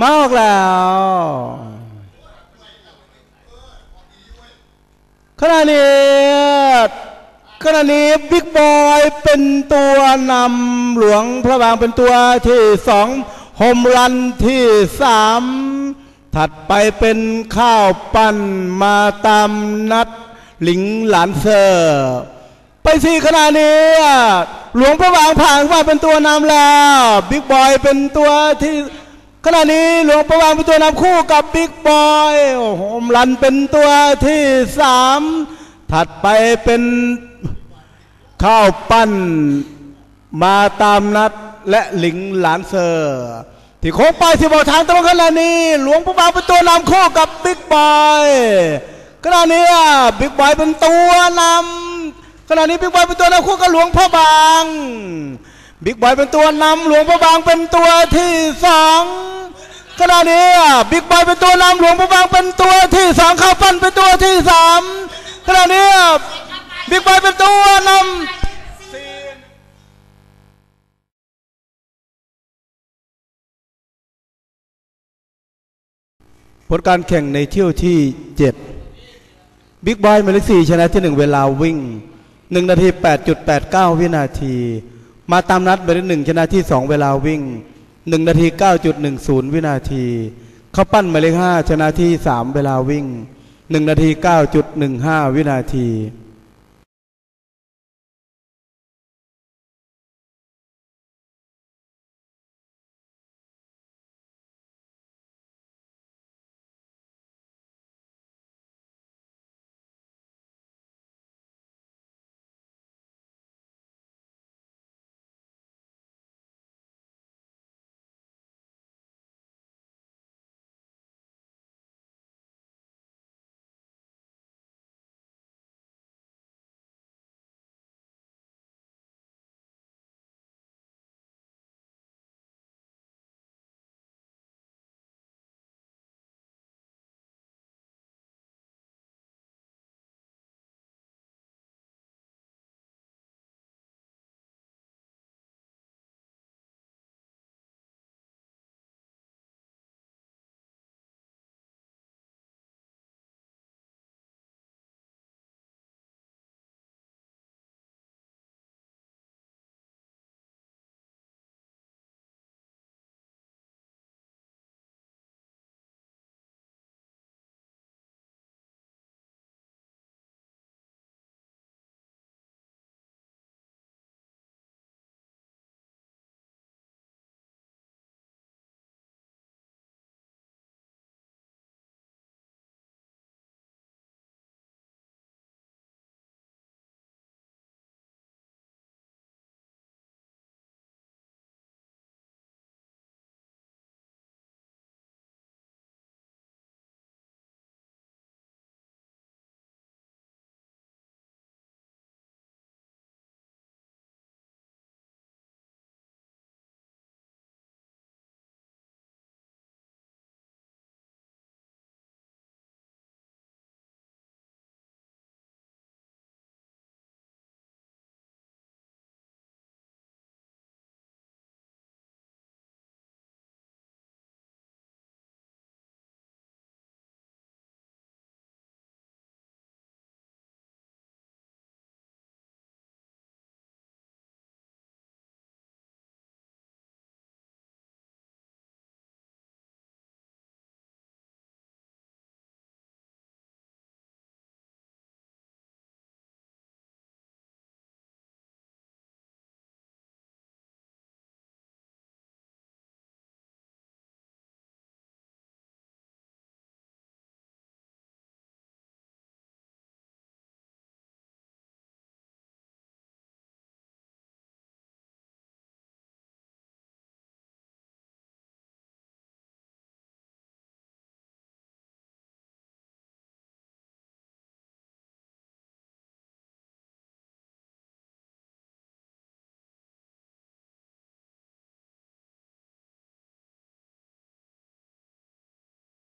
มาออกแล้วขณะนี้ขณะนี้บิ๊กบอยเป็นตัวนำหลวงพระบางเป็นตัวที่สองโฮมรันที่สามถัดไปเป็นข้าวปั้นมาตามนัดหลิงหลานเซอร์ไปสี่ขณะนี้ หลวงพระบางผ่านว่าเป็นตัวนำแล้ว บิ๊กบอยเป็นตัวที่ ขณะนี้หลวงประวางเป็นตัวนำคู่กับบิ๊กบอยโฮมรันเป็นตัวที่สามถัดไปเป็นข้าวปั้นมาตามนัดและหลิงหลานเซอร์ที่โค้งไปที่บอกทางตรงขณะนี้ หลวงพระบางเป็นตัวนำคู่กับบิ๊กบอยขณะนี้บิ๊กบอยเป็นตัวนำขณะนี้บิ๊กบอยเป็นตัวนำคู่กับหลวงพ่อบาง บิ๊กบอยเป็นตัวนำหลวงพระบางเป็นตัวที่สองขณะนี้บิ๊กบอยเป็นตัวนำหลวงพระบางเป็นตัวที่สองข้าวปั้นเป็นตัวที่สามขณะนี้บิ๊กบอยเป็นตัวนำผลการแข่งในเที่ยวที่ 7 บิ๊กบอยหมลขสี่ชนะที่ 1 เวลาวิ่ง 1 นาที 8.89 วินาที มาตามนัดหมายเลขหนึ่งชนะที่สองเวลาวิ่ง1นาที9.10วินาทีเขาปั้นหมายเลขห้าชนะที่สามเวลาวิ่ง1นาที9.15วินาที